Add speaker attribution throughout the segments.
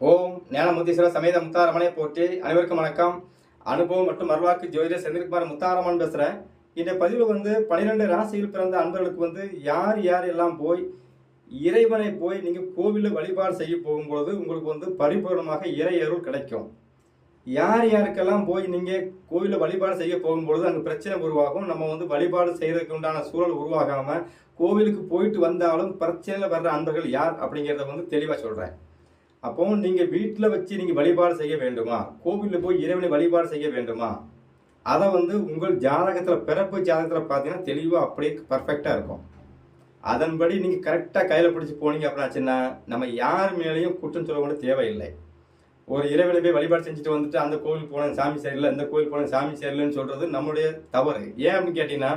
Speaker 1: ஓம் ஞானமுத்தீஸ்வரர் சமேத முத்தாரமனை போற்றி அனைவருக்கும் வணக்கம். அனுபவம் மற்றும் மறுவாக்கு ஜோதிடர் செந்தில்குமார் முத்தாரமன் பேசுகிறேன் இந்த பதிவில் வந்து பன்னிரெண்டு ராசியில் பிறந்த அன்பர்களுக்கு வந்து யார் யார் எல்லாம் போய் இறைவனை போய் நீங்கள் கோவிலில் வழிபாடு செய்ய போகும்பொழுது உங்களுக்கு வந்து பரிபூர்ணமாக இறை அருள் கிடைக்கும். யார் யாருக்கெல்லாம் போய் நீங்கள் கோவிலில் வழிபாடு செய்ய போகும்பொழுது அங்கே பிரச்சனை உருவாகும். நம்ம வந்து வழிபாடு செய்கிறதுக்கு உண்டான சூழல் உருவாகாமல் கோவிலுக்கு போயிட்டு வந்தாலும் பிரச்சனையில் வர்ற அன்பர்கள் யார் அப்படிங்கிறத வந்து தெளிவாக சொல்கிறேன் அப்போ நீங்கள் வீட்டில் வச்சு நீங்கள் வழிபாடு செய்ய வேண்டுமா? கோவிலில் போய் இறைவனை வழிபாடு செய்ய வேண்டுமா? அதை வந்து உங்கள் ஜாதகத்தில் பிறப்பு ஜாதகத்தில் பார்த்தீங்கன்னா தெளிவாக அப்படியே பர்ஃபெக்டாக இருக்கும். அதன்படி நீங்கள் கரெக்டாக கையில் பிடிச்சி போனீங்க அப்படின்னாச்சுன்னா நம்ம யார் மேலேயும் குற்றம் சொல்ல கூட தேவையில்லை. ஒரு இறைவனை போய் வழிபாடு செஞ்சுட்டு வந்துட்டு அந்த கோவில் போனேன் சாமி சரியில்லை இந்த கோவில் போனேன் சாமி சரியில்லைன்னு சொல்கிறது நம்முடைய தவறு. ஏன் அப்படின்னு கேட்டிங்கன்னா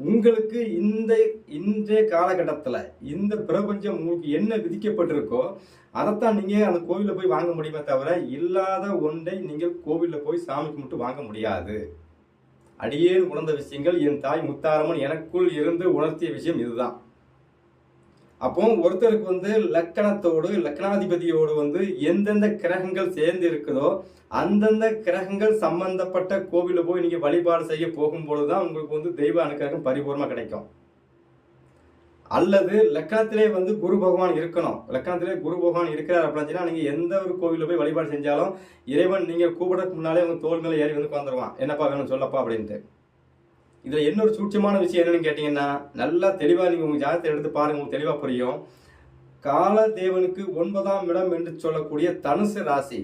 Speaker 1: உங்களுக்கு இந்த இன்றைய காலகட்டத்தில் இந்த பிரபஞ்சம் உங்களுக்கு என்ன விதிக்கப்பட்டிருக்கோ அதைத்தான் நீங்கள் அந்த கோவிலில் போய் வாங்க முடியுமே தவிர இல்லாத ஒன்றை நீங்கள் கோவிலில் போய் சாமி கும்பிட்டு வாங்க முடியாது. அடியேன் உணர்ந்த விஷயங்கள் என் தாய் முத்தாரம்மன் எனக்குள் இருந்து உணர்த்திய விஷயம் இதுதான். அப்போ ஒருத்தருக்கு வந்து லக்கணத்தோடு லக்கணாதிபதியோடு வந்து எந்தெந்த கிரகங்கள் சேர்ந்து இருக்குதோ அந்தந்த கிரகங்கள் சம்பந்தப்பட்ட கோவிலில் போய் நீங்க வழிபாடு செய்ய போகும்பொழுது தான் உங்களுக்கு வந்து தெய்வ அனுக்கிரகம் பரிபூர்ணமா கிடைக்கும். அல்லது லக்கணத்திலே வந்து குரு பகவான் இருக்கணும். லக்கணத்திலே குரு பகவான் இருக்கிறார் அப்படின்னா நீங்க எந்த ஒரு கோவிலில் போய் வழிபாடு செஞ்சாலும் இறைவன் நீங்க கூப்பிடறதுக்கு முன்னாலே உங்க தோள்களை ஏறி வந்து உட்காந்துருவான் என்னப்பா வேணும் சொல்லப்பா அப்படின்ட்டு. இதுல இன்னொரு சூட்சமான விஷயம் என்னன்னு கேட்டீங்கன்னா நல்லா தெளிவா நீங்க உங்க ஜாதகத்தை எடுத்து பாருங்க உங்களுக்கு தெளிவா புரியும். கால தேவனுக்கு ஒன்பதாம் இடம் என்று சொல்லக்கூடிய தனுசு ராசி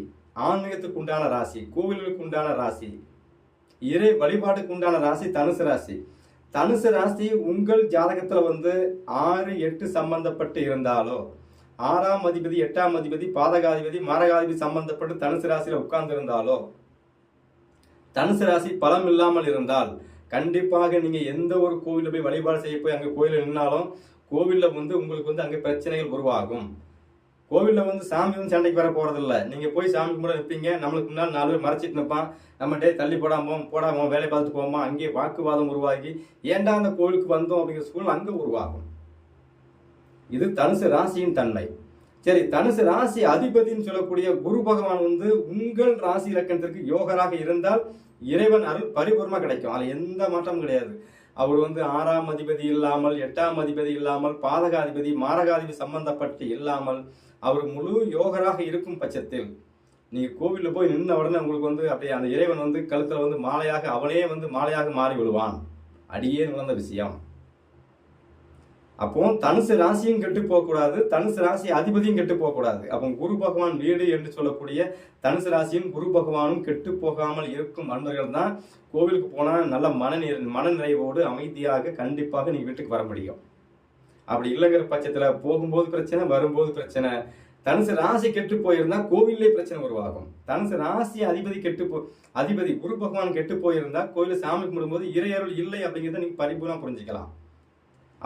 Speaker 1: ஆன்மீகத்துக்கு உண்டான ராசி கோவில்களுக்கு உண்டான ராசி இறை வழிபாட்டுக்கு உண்டான ராசி தனுசு ராசி. தனுசு ராசி உங்கள் ஜாதகத்துல வந்து ஆறு எட்டு சம்பந்தப்பட்டு இருந்தாலோ ஆறாம் அதிபதி எட்டாம் அதிபதி பாதகாதிபதி மாரகாதிபதி சம்பந்தப்பட்டு தனுசு ராசியில உட்கார்ந்து இருந்தாலோ தனுசு ராசி பலம் இல்லாமல் இருந்தால் கண்டிப்பாக நீங்கள் எந்த ஒரு கோவிலில் போய் வழிபாடு செய்ய போய் அங்கே கோயிலில் நின்னாலும் கோவில்ல வந்து உங்களுக்கு வந்து அங்கே பிரச்சனைகள் உருவாகும். கோவிலில் வந்து சாமி வந்து சண்டைக்கு வர போகிறதில்ல நீங்கள் போய் சாமி கும்பிட நிற்பீங்க நம்மளுக்கு முன்னால் நாலு பேர் மறைச்சிட்டு நிற்பான் நம்ம டே தள்ளி போடாமோ போடாமோ வேலை பார்த்துட்டு போமா அங்கேயே வாக்குவாதம் உருவாகி ஏன்டா அந்த கோவிலுக்கு வந்தோம் அப்படிங்கிற சூழல் அங்கே உருவாகும். இது தனுசு ராசியின் தன்மை. சரி தனுசு ராசி அதிபதின்னு சொல்லக்கூடிய குரு பகவான் வந்து உங்கள் ராசி இலக்கணத்திற்கு யோகராக இருந்தால் இறைவன் அருள் பரிபூர்ணமா கிடைக்கும். அதில் எந்த மாற்றமும் கிடையாது. அவர் வந்து ஆறாம் அதிபதி இல்லாமல் எட்டாம் அதிபதி இல்லாமல் பாதகாதிபதி மாரகாதிபதி சம்பந்தப்பட்டு இல்லாமல் அவர் முழு யோகராக இருக்கும் பட்சத்தில் நீங்கள் கோவிலில் போய் நின்ன உடனே உங்களுக்கு வந்து அப்படியே அந்த இறைவன் வந்து கழுத்தில் வந்து மாலையாக அவனே வந்து மாலையாக மாறி விடுவான் அடியே உணர்ந்த விஷயம். அப்போ தனுசு ராசியும் கெட்டு போகக்கூடாது தனுசு ராசி அதிபதியும் கெட்டு போகக்கூடாது. அப்போ குரு பகவான் வீடு என்று சொல்லக்கூடிய தனுசு ராசியும் குரு பகவானும் கெட்டு போகாமல் இருக்கும் அன்பர்கள் தான் கோவிலுக்கு போனால் நல்ல மன மனநிறைவோடு அமைதியாக கண்டிப்பாக நீங்கள் வீட்டுக்கு வர முடியும். அப்படி இல்லைங்கிற பட்சத்தில் போகும்போது பிரச்சனை வரும்போது பிரச்சனை. தனுசு ராசி கெட்டு போயிருந்தா கோவிலே பிரச்சனை உருவாகும். தனுசு ராசி அதிபதி கெட்டு போ அதிபதி குரு பகவான் கெட்டு போயிருந்தா கோயில சாமி கும்பிடும்போது இறையருள் இல்லை அப்படிங்கிறத நீங்கள் பரிபூர்ணம் புரிஞ்சுக்கலாம்.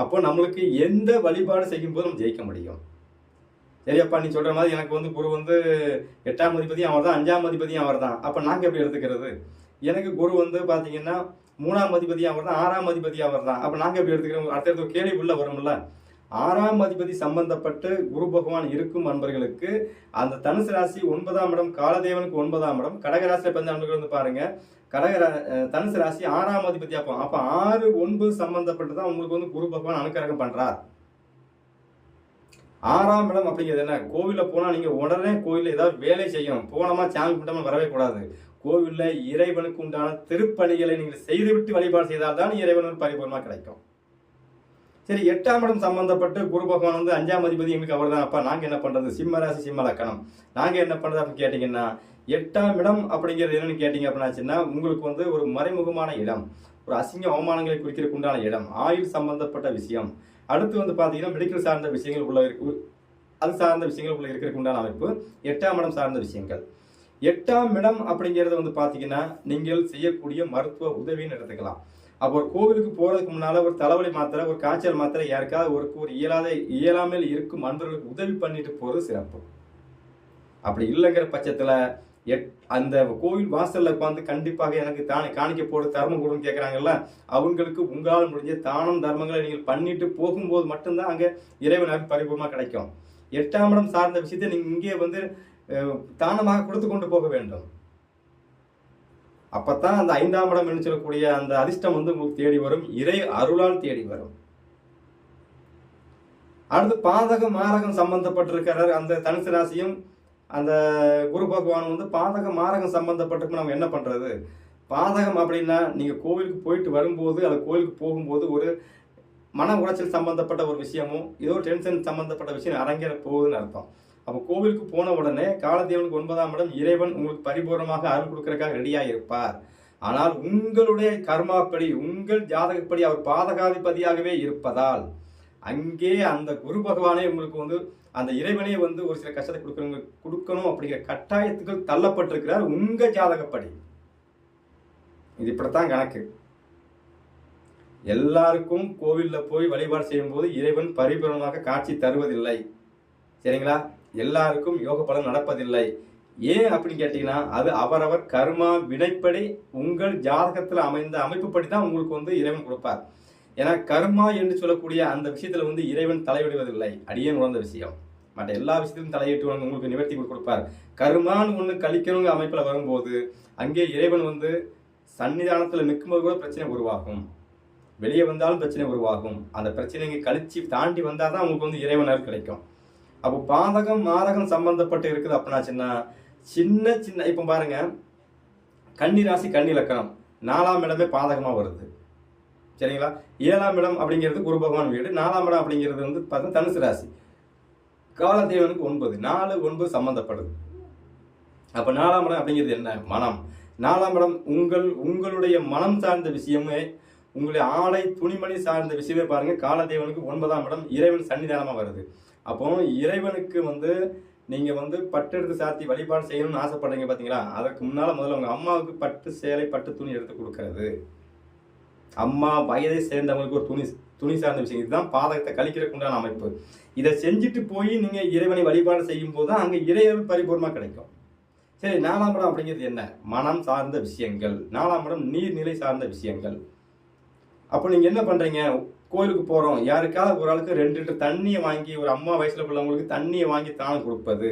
Speaker 1: அப்போ நம்மளுக்கு எந்த வழிபாடு செய்யும் போது நம்ம ஜெயிக்க முடியும்? சரியப்பா நீ சொல்கிற மாதிரி எனக்கு வந்து குரு வந்து எட்டாம் அதிபதியும் அவர் தான் அஞ்சாம் அதிபதியும் அவர் தான். அப்போ நாங்கள் எப்படி எடுத்துக்கிறது? எனக்கு குரு வந்து பார்த்தீங்கன்னா மூணாம் அதிபதியும் அவர் தான் ஆறாம் அதிபதியும் அவர் தான். அப்போ நாங்கள் எப்படி எடுத்துக்கிறோம்? அடுத்தடுத்த கேள்வி உள்ள வரும்ல. ஆறாம் அதிபதி சம்பந்தப்பட்டு குரு பகவான் இருக்கும் அன்பர்களுக்கு அந்த தனுசு ராசி ஒன்பதாம் இடம் காலதேவனுக்கு ஒன்பதாம் இடம் கடகராசியில் பிறந்த அன்பர்கள் வந்து பாருங்க. கடக தனுசு ராசி ஆறாம் அதிபதி அப்போ அப்போ ஆறு ஒன்பது சம்பந்தப்பட்டு தான் உங்களுக்கு வந்து குரு பகவான் அனுக்கிரகம் பண்றார். ஆறாம் இடம் அப்படிங்கிறது என்ன? கோவிலில் போனால் நீங்கள் உடனே கோவில்ல ஏதாவது வேலை செய்யணும். போனோமா சாமி கும்பிட்டோமா வரவே கூடாது. கோவிலில் இறைவனுக்கு உண்டான திருப்பணிகளை நீங்கள் செய்துவிட்டு வழிபாடு செய்தால் தான் இறைவனுக்கு பரிபூர்ணமாக கிடைக்கும். சரி எட்டாம் இடம் சம்பந்தப்பட்டு குரு பகவான் வந்து அஞ்சாம் அதிபதி எங்களுக்கு அவர் தான் அப்பா நாங்கள் என்ன பண்ணுறது சிம்ம ராசி சிம்ம லக்கணம். நாங்கள் என்ன பண்ணுறது அப்படின்னு கேட்டிங்கன்னா எட்டாம் இடம் அப்படிங்கிறது என்னன்னு கேட்டிங்க அப்படின்னாச்சுன்னா உங்களுக்கு வந்து ஒரு மறைமுகமான இடம். ஒரு அசிங்க அவமானங்களை குறிக்கிறதுக்கு உண்டான இடம். ஆயுள் சம்பந்தப்பட்ட விஷயம். அடுத்து வந்து பார்த்தீங்கன்னா மெடிக்கல் சார்ந்த விஷயங்கள் உள்ள அது சார்ந்த விஷயங்கள் உள்ள இருக்கிறதுக்கு உண்டான அமைப்பு. எட்டாம் இடம் சார்ந்த விஷயங்கள். எட்டாம் இடம் அப்படிங்கிறது வந்து பார்த்தீங்கன்னா நீங்கள் செய்யக்கூடிய மருத்துவ உதவின்னு எடுத்துக்கலாம். அப்போ ஒரு கோவிலுக்கு போறதுக்கு முன்னால ஒரு தலைவலி மாத்திரை ஒரு காய்ச்சல் மாத்திரை யாருக்காவது ஒரு ஒரு இயலாத இயலாமல் இருக்கும் அன்பர்களுக்கு உதவி பண்ணிட்டு போறது சிறப்பு. அப்படி இல்லைங்கிற பட்சத்துல எட் அந்த கோவில் வாசல்ல உட்காந்து கண்டிப்பாக எனக்கு தானே காணிக்க போடு தர்மம் கொடுன்னு கேட்குறாங்கல்ல அவங்களுக்கு உங்களால் முடிஞ்ச தானம் தர்மங்களை நீங்கள் பண்ணிட்டு போகும்போது மட்டும்தான் அங்க இறைவனாக பரிபூர்ணமா கிடைக்கும். எட்டாம் இடம் சார்ந்த விஷயத்தை நீங்க இங்கே வந்து தானமாக கொடுத்து கொண்டு போக வேண்டும். அப்பத்தான் அந்த ஐந்தாம் இடம் என்று சொல்லக்கூடிய அந்த அதிர்ஷ்டம் வந்து உங்களுக்கு தேடி வரும். இறை அருளால் தேடி வரும். அடுத்து பாதகம் மாரகம் சம்பந்தப்பட்டிருக்கிறார். அந்த தனுசு ராசியும் அந்த குரு பகவான் வந்து பாதகம் மாரகம் சம்பந்தப்பட்டிருக்கும். நம்ம என்ன பண்றது? பாதகம் அப்படின்னா நீங்க கோவிலுக்கு போயிட்டு வரும்போது அந்த கோவிலுக்கு போகும்போது ஒரு மன உளைச்சல் சம்பந்தப்பட்ட ஒரு விஷயமும் ஏதோ டென்ஷன் சம்பந்தப்பட்ட விஷயம் அரங்கேற போகுதுன்னு அர்த்தம். அப்போ கோவிலுக்கு போன உடனே காலதேவனுக்கு ஒன்பதாம் இடம் இறைவன் உங்களுக்கு பரிபூர்ணமாக அருள் கொடுக்கறக்காக ரெடியாக இருப்பார் ஆனால் உங்களுடைய கர்மாப்படி உங்கள் ஜாதகப்படி அவர் பாதகாதிபதியாகவே இருப்பதால் அங்கே அந்த குரு பகவானே உங்களுக்கு வந்து அந்த இறைவனே வந்து ஒரு சில கஷ்டத்தை கொடுக்கணும் கொடுக்கணும் அப்படிங்கிற கட்டாயத்துக்கு தள்ளப்பட்டிருக்கிறார் உங்கள் ஜாதகப்படி. இது இப்படித்தான் கணக்கு. எல்லாருக்கும் கோவிலில் போய் வழிபாடு செய்யும்போது இறைவன் பரிபூரணமாக காட்சி தருவதில்லை. சரிங்களா? எல்லாருக்கும் யோக பலன் நடப்பதில்லை. ஏன் அப்படின்னு கேட்டீங்கன்னா அது அவரவர் கர்மா வினைப்படி உங்கள் ஜாதகத்தில் அமைந்த அமைப்புப்படி தான் உங்களுக்கு வந்து இறைவன் கொடுப்பார். ஏன்னா கர்மா என்று சொல்லக்கூடிய அந்த விஷயத்தில் வந்து இறைவன் தலையிடுவதில்லை. அடியேன் உணர்ந்த விஷயம். மற்ற எல்லா விஷயத்திலும் தலையிட்டு வந்து உங்களுக்கு நிவர்த்தி கொடுப்பார். கர்மான்னு ஒன்று கழிக்கணுங்க அமைப்பில் வரும்போது அங்கே இறைவன் வந்து சன்னிதானத்தில் நிற்கும்போது கூட பிரச்சனை உருவாகும். வெளியே வந்தாலும் பிரச்சனை உருவாகும். அந்த பிரச்சனையை கழிச்சு தாண்டி வந்தால் தான் உங்களுக்கு வந்து இறைவன் கிடைக்கும். அப்போ பாதகம் மாதகம் சம்பந்தப்பட்டு இருக்குது அப்படின்னாச்சுன்னா சின்ன சின்ன இப்போ பாருங்க. கன்னி ராசி கன்னி லக்கணம். நாலாம் இடமே பாதகமாக வருது. சரிங்களா? ஏழாம் இடம் அப்படிங்கிறது குரு பகவான் வீடு. நாலாம் இடம் அப்படிங்கிறது வந்து பார்த்தா தனுசு ராசி. காலதேவனுக்கு ஒன்பது. நாலு ஒன்பது சம்பந்தப்படுது. அப்போ நாலாம் இடம் அப்படிங்கிறது என்ன? மனம். நாலாம் இடம் உங்கள் உங்களுடைய மனம் சார்ந்த விஷயமே உங்களுடைய ஆடை துணிமணி சார்ந்த விஷயமே பாருங்க. காலதேவனுக்கு ஒன்பதாம் இடம். இறைவன் சன்னிதானமாக வருது. அப்போ இறைவனுக்கு வந்து நீங்க வந்து பட்டு எடுத்து சாத்தி வழிபாடு செய்யணும்னு ஆசைப்படுறீங்க பாத்தீங்களா? அதற்கு முன்னால முதல்ல உங்க அம்மாவுக்கு பட்டு சேலை பட்டு துணி எடுத்து கொடுக்கறது. அம்மா வயதை சேர்ந்தவங்களுக்கு ஒரு துணி துணி சார்ந்த விஷயம். இதுதான் பாதகத்தை கழிக்கிறதுக்கு உண்டான அமைப்பு. இதை செஞ்சுட்டு போய் நீங்க இறைவனை வழிபாடு செய்யும் போது தான் அங்கே இறையல் பரிபூர்ணமா கிடைக்கும். சரி நாலாம் இடம் அப்படிங்கிறது என்ன? மனம் சார்ந்த விஷயங்கள். நாலாம் இடம் நீர்நிலை சார்ந்த விஷயங்கள். அப்போ நீங்க என்ன பண்றீங்க? கோயிலுக்கு போகிறோம் யாருக்காவது ஒரு ஆளுக்கு ரெண்டு லிட்டர் தண்ணியை வாங்கி ஒரு அம்மா வயசில் உள்ளவங்களுக்கு தண்ணியை வாங்கி தானம் கொடுப்பது.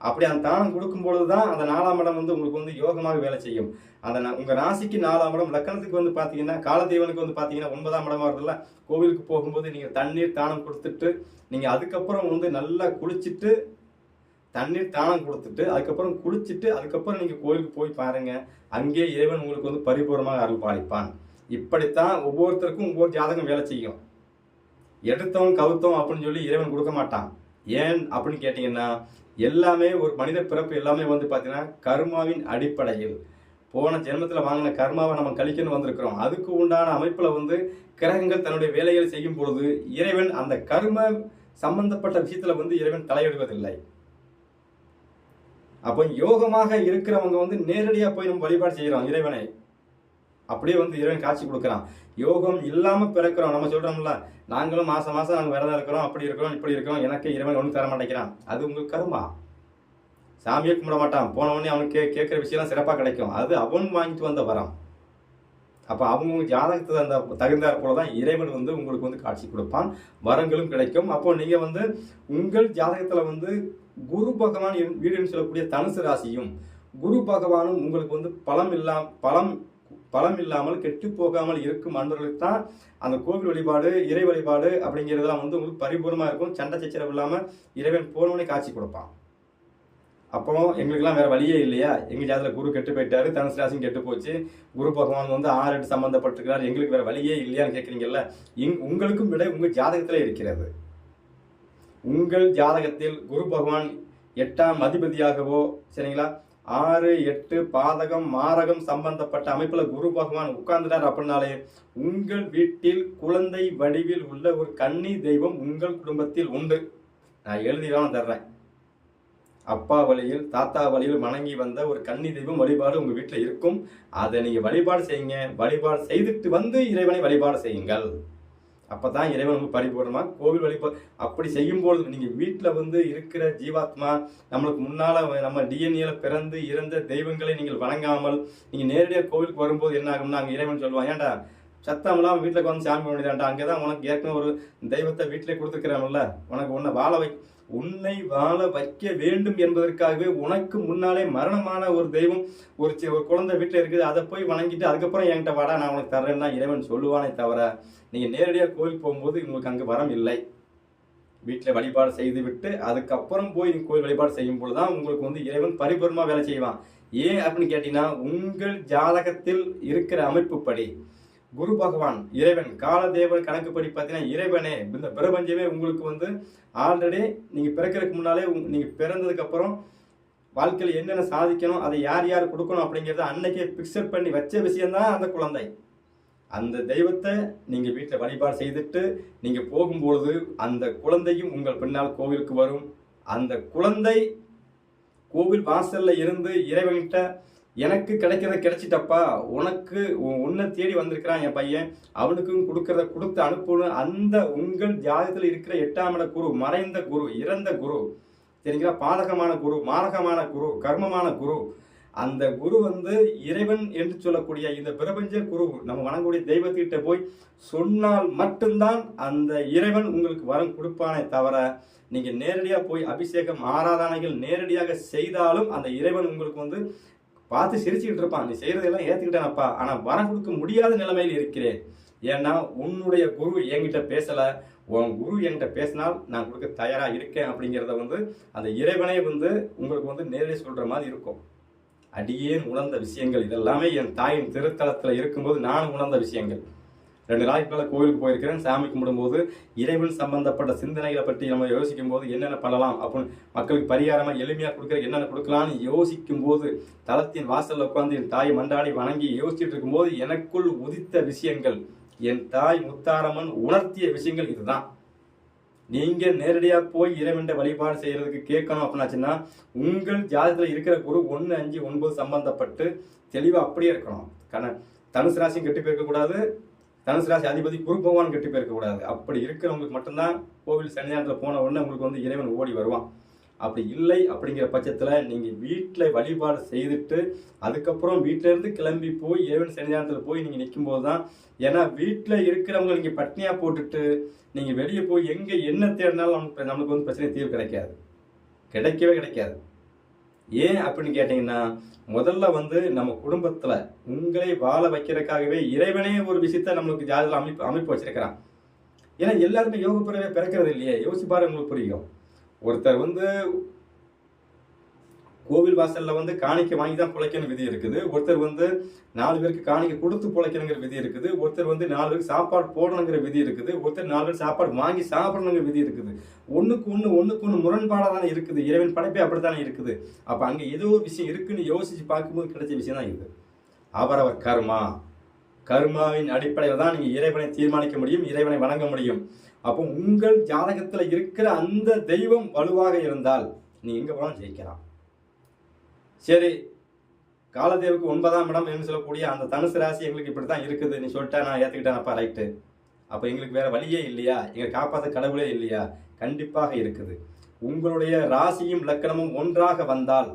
Speaker 1: அப்படி அந்த தானம் கொடுக்கும் பொழுது தான் அந்த நாலாம் இடம் வந்து உங்களுக்கு வந்து யோகமாக வேலை செய்யும். அந்த உங்கள் ராசிக்கு நாலாம் இடம் லக்கணத்துக்கு வந்து பார்த்தீங்கன்னா காலதெய்வனுக்கு வந்து பார்த்தீங்கன்னா ஒன்பதாம் இடமா வருதுல்ல? கோவிலுக்கு போகும்போது நீங்கள் தண்ணீர் தானம் கொடுத்துட்டு நீங்கள் அதுக்கப்புறம் வந்து நல்லா குளிச்சுட்டு தண்ணீர் தானம் கொடுத்துட்டு அதுக்கப்புறம் குளிச்சுட்டு அதுக்கப்புறம் நீங்கள் கோயிலுக்கு போய் பாருங்கள் அங்கே இறைவன் உங்களுக்கு வந்து பரிபூர்ணமாக அருள் பாலிப்பான். இப்படித்தான் ஒவ்வொருத்தருக்கும் ஒவ்வொரு ஜாதகம் வேலை செய்யும். எடுத்தோம் கவுத்தோம் அப்படின்னு சொல்லி இறைவன் கொடுக்க மாட்டான். ஏன் அப்படின்னு கேட்டிங்கன்னா எல்லாமே ஒரு மனித பிறப்பு எல்லாமே வந்து பார்த்தீங்கன்னா கர்மாவின் அடிப்படையில். போன ஜென்மத்தில் வாங்கின கர்மாவை நம்ம கழிக்கணும் வந்திருக்கிறோம். அதுக்கு உண்டான அமைப்பில் வந்து கிரகங்கள் தன்னுடைய வேலைகளை செய்யும் பொழுது இறைவன் அந்த கர்ம சம்பந்தப்பட்ட விஷயத்தில் வந்து இறைவன் தலையிடுவதில்லை. அப்போ யோகமாக இருக்கிறவங்க வந்து நேரடியாக போய் நம்ம வழிபாடு செய்கிறோம் இறைவனை. அப்படியே வந்து இறைவன் காட்சி கொடுக்குறான். யோகம் இல்லாமல் பிறக்கிறோம். நம்ம சொல்கிறோம்ல நாங்களும் மாதம் மாதம் நாங்கள் விரதம் இருக்கிறோம் அப்படி இருக்கிறோம் இப்படி இருக்கிறோம் எனக்கு இறைவன் ஒன்றும் தர மாட்டேங்கிறான். அது உங்களுக்கு கருமா? சாமியை கும்பிட மாட்டான். போனவொடனே அவனுக்கு கே கேட்குற விஷயம்லாம் சிறப்பாக கிடைக்கும். அது அவன் வாங்கிட்டு வந்த வரம். அப்போ அவங்க ஜாதகத்துக்கு அந்த தகுந்தாற் போல தான் இறைவன் வந்து உங்களுக்கு வந்து காட்சி கொடுப்பான். வரங்களும் கிடைக்கும். அப்போ நீங்கள் வந்து உங்கள் ஜாதகத்தில் வந்து குரு பகவான் வீடுன்னு சொல்லக்கூடிய தனுசு ராசியும் குரு பகவானும் உங்களுக்கு வந்து பலம் இல்லாம பலம் பலம் இல்லாமல் கெட்டு போகாமல் இருக்கும் அன்பர்களுக்கு தான் அந்த கோவில் வழிபாடு இறை வழிபாடு அப்படிங்கிறதெல்லாம் வந்து உங்களுக்கு பரிபூர்ணமாக இருக்கும். சண்டை சச்சரவு இல்லாமல் இறைவன் போனவனே காட்சி கொடுப்பான். அப்போ எங்களுக்கெல்லாம் வேறு வழியே இல்லையா? எங்கள் ஜாதத்துல குரு கெட்டு போயிட்டாரு தனுசு ராசியும் கெட்டு போச்சு. குரு பகவான் வந்து ஆறு எட்டு சம்மந்தப்பட்டிருக்கிறார் எங்களுக்கு வேறு வழியே இல்லையான்னு கேட்குறீங்கல்ல இங் உங்களுக்கும் விட உங்கள் ஜாதகத்தில் இருக்கிறது. உங்கள் ஜாதகத்தில் குரு பகவான் எட்டாம் அதிபதியாகவோ சரிங்களா? ஆறு எட்டு பாதகம் மாரகம் சம்பந்தப்பட்ட அமைப்பில் குரு பகவான் உட்கார்ந்துட்டார் அப்படின்னாலே உங்கள் வீட்டில் குழந்தை வடிவில் உள்ள ஒரு கன்னி தெய்வம் உங்கள் குடும்பத்தில் உண்டு. நான் எழுதிதான் தர்றேன். அப்பா வழியில் தாத்தா வழியில் வணங்கி வந்த ஒரு கன்னி தெய்வம் வழிபாடு உங்கள் வீட்டில் இருக்கும். அதை நீங்கள் வழிபாடு செய்யுங்க. வழிபாடு செய்துட்டு வந்து இறைவனை வழிபாடு செய்யுங்கள். அப்போ தான் இறைவன் உங்களுக்கு பரிபூர்ணமாக கோவில் வழிபாடு அப்படி செய்யும்போது நீங்கள் வீட்டில் வந்து இருக்கிற ஜீவாத்மா நம்மளுக்கு முன்னால் நம்ம டிஎன்ஏல பிறந்து இறந்த தெய்வங்களை நீங்கள் வணங்காமல் நீங்கள் நேரடியாக கோவிலுக்கு வரும்போது என்ன ஆகும்னா அங்கே இறைவன் சொல்லுவான் ஏன்டா சத்தம் இல்லாமல் வீட்டில் வந்து சாமி வேண்டியதாண்டா அங்கே தான் உனக்கு ஏற்கனவே ஒரு தெய்வத்தை வீட்டிலே கொடுத்துருக்குறாங்கல்ல உனக்கு உன்னை வாழ வை உன்னை வாழ வைக்க வேண்டும் என்பதற்காகவே உனக்கு முன்னாலே மரணமான ஒரு தெய்வம் ஒரு ஒரு குழந்தை வீட்டில் இருக்குது அதை போய் வணங்கிட்டு அதுக்கப்புறம் என்கிட்ட வாடா நான் உனக்கு தர்றேன்னா இறைவன் சொல்லுவானே தவிர நீங்கள் நேரடியாக கோயில் போகும்போது உங்களுக்கு அங்கே வரம் இல்லை. வீட்டில் வழிபாடு செய்து விட்டு அதுக்கப்புறம் போய் நீங்கள் கோயில் வழிபாடு செய்யும் பொழுது தான் உங்களுக்கு வந்து இறைவன் பரிபூர்ணமாக வேலை செய்வான். ஏன் அப்படின்னு கேட்டீங்கன்னா உங்கள் ஜாதகத்தில் இருக்கிற அமைப்புப்படி. குரு பகவான் இறைவன் காலதேவன் கணக்குப்படி பார்த்தீங்கன்னா இறைவனே இந்த பிரபஞ்சமே உங்களுக்கு வந்து ஆல்ரெடி நீங்கள் பிறக்கிறதுக்கு முன்னாலே நீங்கள் பிறந்ததுக்கப்புறம் வாழ்க்கையில் என்னென்ன சாதிக்கணும் அதை யார் யார் கொடுக்கணும் அப்படிங்கிறத அன்னைக்கே பிக்சர் பண்ணி வச்ச விஷயம்தான் அந்த குழந்தை. அந்த தெய்வத்தை நீங்கள் வீட்டில் வழிபாடு செய்துட்டு நீங்கள் போகும்பொழுது அந்த குழந்தையும் உங்கள் பின்னால் கோவிலுக்கு வரும். அந்த குழந்தை கோவில் வாசல்ல இருந்து இறைவன்கிட்ட எனக்கு கிடைக்கிறத கிடைச்சிட்டப்பா உனக்கு உன்னை தேடி வந்திருக்கிறான் என் பையன். அவனுக்கும் கொடுக்கறத கொடுத்து அனுப்பணும் அந்த உங்கள் ஜாதகத்தில் இருக்கிற எட்டாம் இட குரு மறைந்த குரு இறந்த குரு சரிங்களா பாதகமான குரு மாரகமான குரு கர்மமான குரு. அந்த குரு வந்து இறைவன் என்று சொல்லக்கூடிய இந்த பிரபஞ்ச குரு நம்ம வணங்கக்கூடிய தெய்வத்திட்ட போய் சொன்னால் மட்டும்தான் அந்த இறைவன் உங்களுக்கு வரம் கொடுப்பானே தவிர நீங்கள் நேரடியாக போய் அபிஷேகம் ஆராதனைகள் நேரடியாக செய்தாலும் அந்த இறைவன் உங்களுக்கு வந்து பார்த்து சிரிச்சுக்கிட்டு இருப்பான். நீ செய்யறதெல்லாம் ஏத்துக்கிட்டேனப்பா. ஆனா வரம் கொடுக்க முடியாத நிலைமையில் இருக்கிறேன். ஏன்னா உன்னுடைய குரு என்கிட்ட பேசல. உன் குரு என்கிட்ட பேசினால் நான் கொடுக்க தயாரா இருக்கேன். அப்படிங்கிறத வந்து அந்த இறைவனே வந்து உங்களுக்கு வந்து நேரடி சொல்ற மாதிரி இருக்கும். அடியேன் உணர்ந்த விஷயங்கள். இதெல்லாமே என் தாயின் திருத்தலத்தில் இருக்கும்போது நான் உணர்ந்த விஷயங்கள். ரெண்டு நாளைக்கு மேலே கோயிலுக்கு போயிருக்கிறேன். சாமி கும்பிடும்போது இறைவன் சம்பந்தப்பட்ட சிந்தனைகளை பற்றி நம்ம யோசிக்கும் போது என்னென்ன பண்ணலாம் அப்படின்னு மக்களுக்கு பரிகாரமாக எளிமையாக கொடுக்குற என்னென்ன கொடுக்கலாம்னு யோசிக்கும் போது தளத்தின் வாசலில் உட்காந்து என் தாய் மண்டாடி வணங்கி யோசிச்சுட்டு இருக்கும்போது எனக்குள் உதித்த விஷயங்கள் என் தாய் முத்தாரம்மன் உணர்த்திய விஷயங்கள் இதுதான். நீங்கள் நேரடியாக போய் இறைவன்ட வழிபாடு செய்கிறதுக்கு கேட்கணும் அப்படின்னாச்சுன்னா உங்கள் ஜாதகத்தில் இருக்கிற குரு ஒன்று அஞ்சு ஒன்பது சம்பந்தப்பட்டு தெளிவாக அப்படியே இருக்கணும். கண தனுசு ராசியும் கெட்டு போயிருக்கக்கூடாது. தனுசு ராசி அதிபதி குரு பகவான் கெட்டு போயிருக்க கூடாது. அப்படி இருக்கிறவங்களுக்கு மட்டும்தான் கோவில் சன்னிதானத்தில் போன உடனே உங்களுக்கு வந்து இறைவன் ஓடி வருவான். அப்படி இல்லை அப்படிங்கிற பட்சத்தில் நீங்கள் வீட்டில் வழிபாடு செய்துட்டு அதுக்கப்புறம் வீட்டிலேருந்து கிளம்பி போய் இறைவன் சன்னிதானத்தில் போய் நீங்கள் நிற்கும்போது தான் ஏன்னா வீட்டில் இருக்கிறவங்க நீங்கள் பட்னியாக போட்டுட்டு நீங்கள் வெளியே போய் எங்கே என்ன தேடினாலும் நமக்கு நம்மளுக்கு வந்து பிரச்சனை தீர்வு கிடைக்காது. கிடைக்கவே கிடைக்காது. ஏன் அப்படின்னு கேட்டிங்கன்னா முதல்ல வந்து நம்ம குடும்பத்தில் உங்களை வாழ வைக்கிறதுக்காகவே இறைவனே ஒரு விஷயத்த நம்மளுக்கு ஜாதியில் அமைப்பு அமைப்பு வச்சிருக்கிறான். ஏன்னா எல்லாருமே யோக பிறக்கிறது இல்லையே? யோசிப்பாரு உங்களுக்கு புரியும். ஒருத்தர் வந்து கோவில் வாசலில் வந்து காணிக்கை வாங்கி தான் பிழைக்கணும் விதி இருக்குது. ஒருத்தர் வந்து நாலு பேருக்கு காணிக்கை கொடுத்து பிழைக்கணுங்கிற விதி இருக்குது. ஒருத்தர் வந்து நாலு பேருக்கு சாப்பாடு போடணுங்கிற விதி இருக்குது. ஒருத்தர் நாலு பேர் சாப்பாடு வாங்கி சாப்பிடணுங்கிற விதி இருக்குது. ஒன்றுக்கு ஒன்று ஒன்றுக்கு ஒன்று முரண்பாடாக தானே இருக்குது. இறைவன் படைப்பே அப்படித்தானே இருக்குது. அப்போ அங்கே ஏதோ ஒரு விஷயம் இருக்குன்னு யோசித்து பார்க்கும்போது கிடைச்ச விஷயம் தான் இது. அவரவர் கர்மா. கர்மாவின் அடிப்படையில் தான் நீங்கள் இறைவனை தீர்மானிக்க முடியும் இறைவனை வணங்க முடியும். அப்போ உங்கள் ஜாதகத்தில் இருக்கிற அந்த தெய்வம் வலுவாக இருந்தால் நீ எங்கே போனாலும் ஜெயிக்கலாம். சரி காலதேவுக்கு ஒன்பதாம் இடம் என்று சொல்லக்கூடிய அந்த தனுசு ராசி எங்களுக்கு இப்படி தான் இருக்குது. நீ சொல்லிட்டா நான் ஏற்றுக்கிட்டேனப்பா ரைட்டு அப்போ எங்களுக்கு வேறு வழியே இல்லையா? எங்களை காப்பாற்ற கடவுளே இல்லையா? கண்டிப்பாக இருக்குது. உங்களுடைய ராசியும் லக்கணமும் ஒன்றாக வந்தால்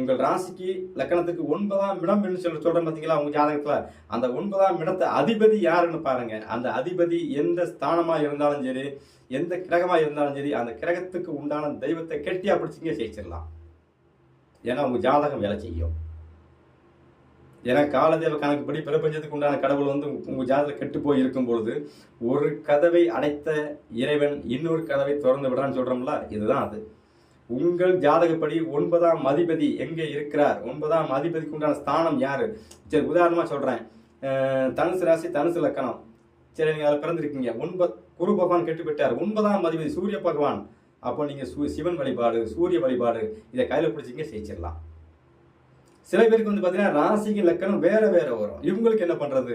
Speaker 1: உங்கள் ராசிக்கு லக்கணத்துக்கு ஒன்பதாம் இடம் என்று சொல்லி சொல்கிறேன் பார்த்தீங்களா உங்கள் ஜாதகத்தில்? அந்த ஒன்பதாம் இடத்தை அதிபதி யாருன்னு பாருங்க. அந்த அதிபதி எந்த ஸ்தானமாக இருந்தாலும் சரி எந்த கிரகமாக இருந்தாலும் சரி அந்த கிரகத்துக்கு உண்டான தெய்வத்தை கெட்டியாக பிடிச்சிங்க ஜெயிச்சிடலாம். ஏன்னா உங்கள் ஜாதகம் வேலை செய்யும். ஏன்னா காலதேவ கணக்குப்படி பிரபஞ்சத்துக்கு உண்டான கடவுள் வந்து உங்கள் ஜாதகம் கெட்டு போய் இருக்கும் பொழுது ஒரு கதவை அடைத்த இறைவன் இன்னொரு கதவை திறந்து விடுறான்னு சொல்கிறோம்ல இதுதான் அது. உங்கள் ஜாதகப்படி ஒன்பதாம் அதிபதி எங்கே இருக்கிறார்? ஒன்பதாம் அதிபதிக்கு உண்டான ஸ்தானம் யார்? சரி உதாரணமாக சொல்கிறேன் தனுசு ராசி தனுசு லக்கணம். சரி நீங்கள் அதில் பிறந்திருக்கீங்க. ஒன்பது குரு பகவான் கெட்டு விட்டார் ஒன்பதாம் அதிபதி சூரிய பகவான். அப்போ நீங்கள் சூ சிவன் வழிபாடு சூரிய வழிபாடு இதை கையில் பிடிச்சிங்க ஜெயிச்சிடலாம். சில பேருக்கு வந்து பார்த்தீங்கன்னா ராசிக்கு லக்கணம் வேற வேற வரும். இவங்களுக்கு என்ன பண்ணுறது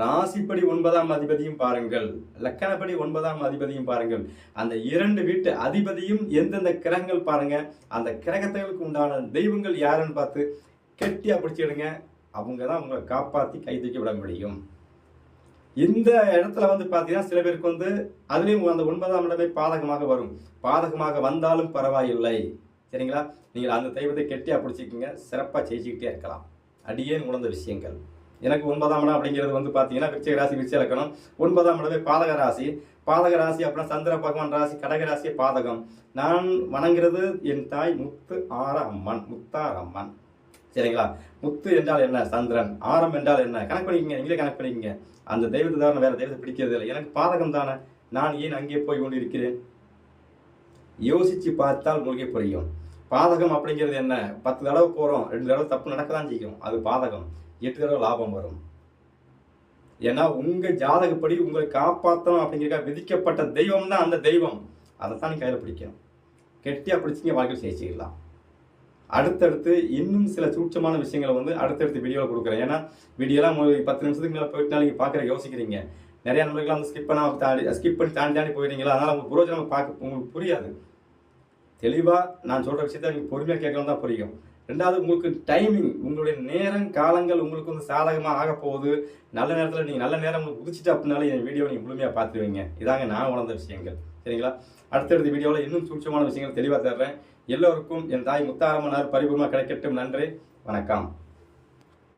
Speaker 1: ராசிப்படி ஒன்பதாம் அதிபதியும் பாருங்கள். லக்கணப்படி ஒன்பதாம் அதிபதியும் பாருங்கள். அந்த இரண்டு வீட்டு அதிபதியும் எந்தெந்த கிரகங்கள் பாருங்க. அந்த கிரகத்துகளுக்கு உண்டான தெய்வங்கள் யாருன்னு பார்த்து கெட்டியாக பிடிச்சிடுங்க அவங்க தான் உங்களை காப்பாற்றி கை தூக்கி விட முடியும். இந்த இடத்துல வந்து பார்த்தீங்கன்னா சில பேருக்கு வந்து அதுலேயும் அந்த ஒன்பதாம் இடமே பாதகமாக வரும். பாதகமாக வந்தாலும் பரவாயில்லை. சரிங்களா? நீங்கள் அந்த தெய்வத்தை கெட்டியாக பிடிச்சிக்கிங்க சிறப்பாக ஜெயிச்சுக்கிட்டே இருக்கலாம். அடியே உணர்ந்த விஷயங்கள். எனக்கு ஒன்பதாம் இடம் அப்படிங்கிறது வந்து பார்த்தீங்கன்னா விருச்சிக ராசி விருச்சிக இலக்கணம் ஒன்பதாம் இடமே பாதக ராசி. பாதக ராசி அப்படின்னா சந்திர பகவான் ராசி கடக ராசி பாதகம். நான் வணங்குறது என் தாய் முத்து ஆற அம்மன் முத்தார் அம்மன் சரிங்களா? முத்து என்றால் என்ன? சந்திரன். ஆரம் என்றால் என்ன? கணக்கு பண்ணிக்கங்க நீங்களே கணக்கு பண்ணிக்கங்க அந்த தெய்வத்தை தான் வேற தெய்வத்தை பிடிக்கிறது இல்லை. எனக்கு பாதகம் தானே? நான் ஏன் அங்கே போய் கொண்டு இருக்கிறேன் யோசிச்சு பார்த்தால் உங்களுக்கே புரியும். பாதகம் அப்படிங்கிறது என்ன? பத்து தடவை போகிறோம் ரெண்டு தடவை தப்பு நடக்க தான் செய்யும். அது பாதகம். எட்டு தடவை லாபம் வரும். ஏன்னா உங்கள் ஜாதகப்படி உங்களை காப்பாற்றணும் அப்படிங்கிற விதிக்கப்பட்ட தெய்வம் தான் அந்த தெய்வம். அதை தான் நீ கையில் பிடிக்கணும். கெட்டியாக பிடிச்சிங்க வாழ்க்கையில் ஜெயிச்சிக்கலாம். அடுத்தடுத்து இன்னும் சில சூட்சமான விஷயங்களை வந்து அடுத்தடுத்து வீடியோவில் கொடுக்குறேன். ஏன்னா வீடியோலாம் ஒரு பத்து நிமிஷத்துக்கு மேலே போயிட்டு நீங்கள் பார்க்குற யோசிக்கிறீங்க. நிறைய நண்பர்கள் வந்து ஸ்கிப் பண்ணால் தாண்டி ஸ்கிப் பண்ணி தாண்டி தாண்டி போயிடுறீங்களா? அதனால் உங்களுக்கு புரோஜனம் பார்க்க உங்களுக்கு புரியாது. தெளிவாக நான் சொல்கிற விஷயத்த நீங்கள் பொறுமையாக கேட்கலாம் தான் புரியும். ரெண்டாவது உங்களுக்கு டைமிங் உங்களுடைய நேரம் காலங்கள் உங்களுக்கு வந்து சாதகமாக ஆக போகுது. நல்ல நேரத்தில் நீங்கள் நல்ல நேரம் உங்களுக்கு குதிச்சிட்டு அப்படின்னாலே என் வீடியோ நீங்கள் முழுமையாக பார்த்துருவீங்க. இதாங்க நான் உணர்ந்த விஷயங்கள். சரிங்களா? அடுத்தடுத்த வீடியோவில் இன்னும் சூட்சமான விஷயங்கள் தெளிவாக தர்றேன். எல்லோருக்கும் என் தாய் முத்தாரம்மனார் பரிபூர்ணமாக கிடைக்கட்டும். நன்றி. வணக்கம்.